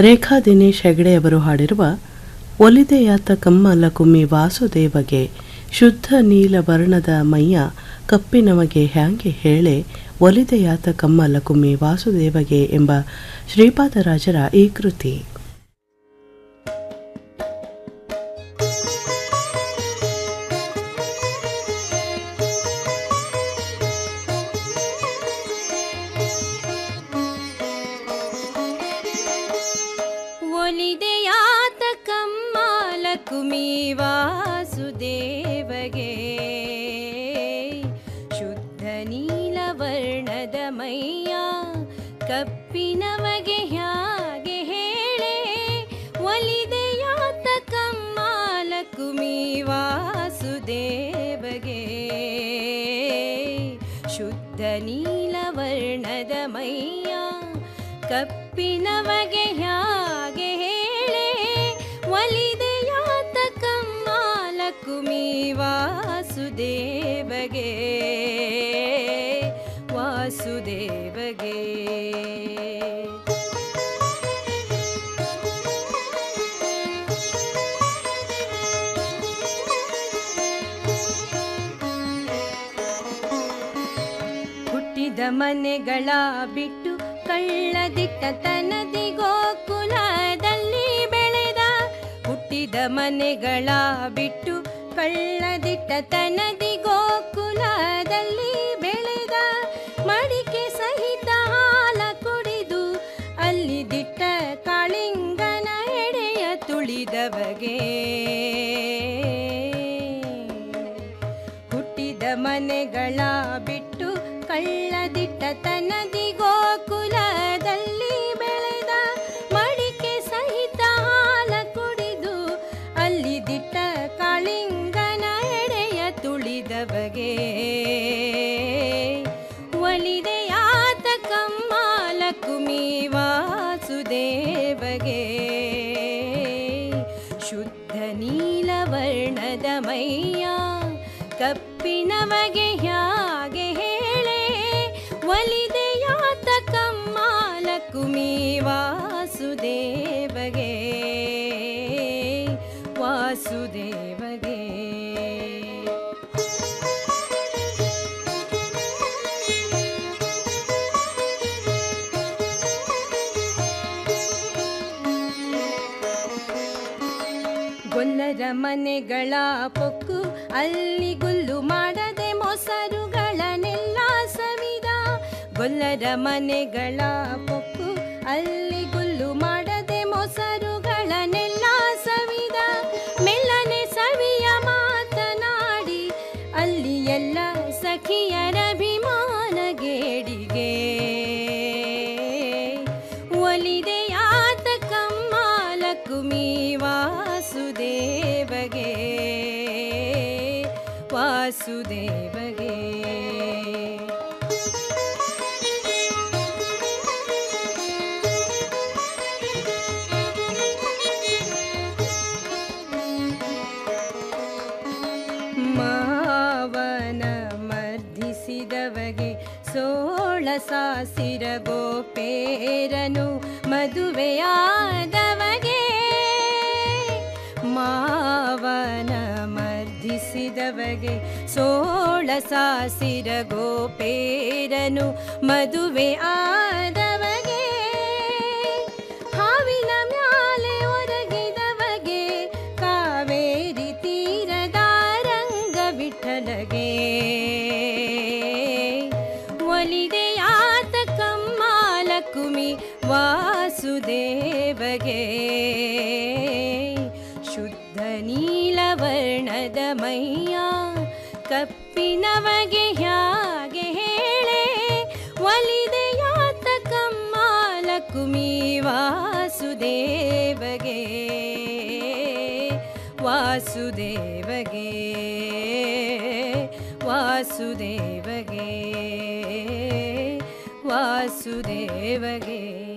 ರೇಖಾ ದಿನೇಶ್ ಹೆಗಡೆಯವರು ಹಾಡಿರುವ ಒಲಿದೆಯಾತ ಕಮ್ಮಲ ಕುಮ್ಮಿ ವಾಸುದೇವಗೆ, ಶುದ್ಧ ನೀಲ ವರ್ಣದ ಮೈಯ ಕಪ್ಪಿನವಗೆ ಹ್ಯಾಂಗೆ ಹೇಳೆ ಒಲಿದೆಯಾತ ಕಮ್ಮಲ ಕುಮ್ಮಿ ವಾಸುದೇವಗೆ ಎಂಬ ಶ್ರೀಪಾದರಾಜರ ಈ ಕೃತಿ. ಶುದ್ಧ ನೀಲವರ್ಣದ ಮೈಯ ಕಪ್ಪಿನವಗೆ ಹಾಗೆ ಹೇಳೆ ಒಲಿದೆಯಾತ ಕಮ್ಮಾಲ ಕುಮಿ ವಾಸುದೇವಗೆ ವಾಸುದೇವಗೆ. ಮನೆಗಳ ಬಿಟ್ಟು ಕಳ್ಳದಿಟ್ಟ ತನದಿ ಗೋಕುಲದಲ್ಲಿ ಬೆಳೆದ ಹುಟ್ಟಿದ ಮನೆಗಳ ಬಿಟ್ಟು ಕಳ್ಳದಿಟ್ಟ ತನದಿ ಗೋಕುಲದಲ್ಲಿ ಬೆಳೆದ ಮಡಿಕೆ ಸಹಿತ ಹಾಲ ಕುಡಿದು ಅಲ್ಲಿ ದಿಟ್ಟ ಕಾಳಿಂಗನ ಎಡೆಯ ತುಳಿದವಗೆ. ಹುಟ್ಟಿದ ಮನೆಗಳ ಬಿಟ್ಟು ಕಳ್ಳದಿಟ್ಟ ತನದಿ ಗೋಕುಲದಲ್ಲಿ ಬೆಳೆದ ಮಡಿಕೆ ಸಹಿತ ಹಾಲ ಕುಡಿದು ಅಲ್ಲಿ ದಿಟ್ಟ ಕಾಳಿಂಗನ ಎಡೆಯ ತುಳಿದವಗೆ. ಒಲಿದೆಯಾತ ಕಮ್ಮಾಲ ಕುಮಿ ವಾಸುದೇವಗೆ. ಶುದ್ಧ ನೀಲವರ್ಣದ ಮೈಯ ಕಪ್ಪಿನವಗೆ ಹ್ಯಾಗೆ ಒಲಿದೆಯಾತ ಕಮ್ಮಾಲ ಕುಮಿ ವಾಸುದೇವಗೆ? ವಾಸುದೇವಗೆ. ಗೊಲ್ಲರ ಮನೆಗಳ ಪೊಕ್ಕು ಅಲ್ಲಿ ಗುಲ್ಲು ಮಾಡದೆ ಸವಿದ ಗೊಲ್ಲರ ಮನೆಗಳ ಪೊಕ್ಕು ಅಲ್ಲಿ ಗುಲ್ಲು ಮಾಡದೆ ಮೊಸರುಗಳನ್ನೆಲ್ಲ ಸವಿದ ಮೆಲ್ಲನೆ ಸವಿಯ ಮಾತನಾಡಿ, ಅಲ್ಲಿ ಎಲ್ಲ ಸಖಿಯರ ಅಭಿಮಾನ ಗೇಡಿಗೆ ಒಲಿದೆಯಾತ ಆತ ಕುಮಿ ವಾಸುದೇವಗೆ ವಾಸುದೇವಗೆ ಮರ್ಧಿಸಿದವಗೆ ಸೋಳ ಸಾಸಿರ ಗೋಪೇರನು ಮದುವೆಯಾದವಗೆ ಮಾವನ ಮರ್ಧಿಸಿದವಗೆ ಸೋಳ ಸಾಸಿರ ಗೋಪೇರನು ಮದುವೆ ಆದವಗೆ ಒಲಿದೆಯಾತ ಕಮ್ಮಾಲ ಕುಮಿ ವಾಸುದೇವಗೆ. ಶುದ್ಧ ನೀಲವರ್ಣದ ಮೈಯ ಕಪ್ಪಿನವಗೆ ಹ್ಯಾಗೆ ಹೇಳೆ. ಒಲಿದೆಯಾತ ಕಮ್ಮಾಲ ಕುಮಿ ವಾಸುದೇವಗೆ. ವಾಸುದೇವಗೆ ವಾಸುದೇವಗೆ. ವಾಸುದೇವಗೆ.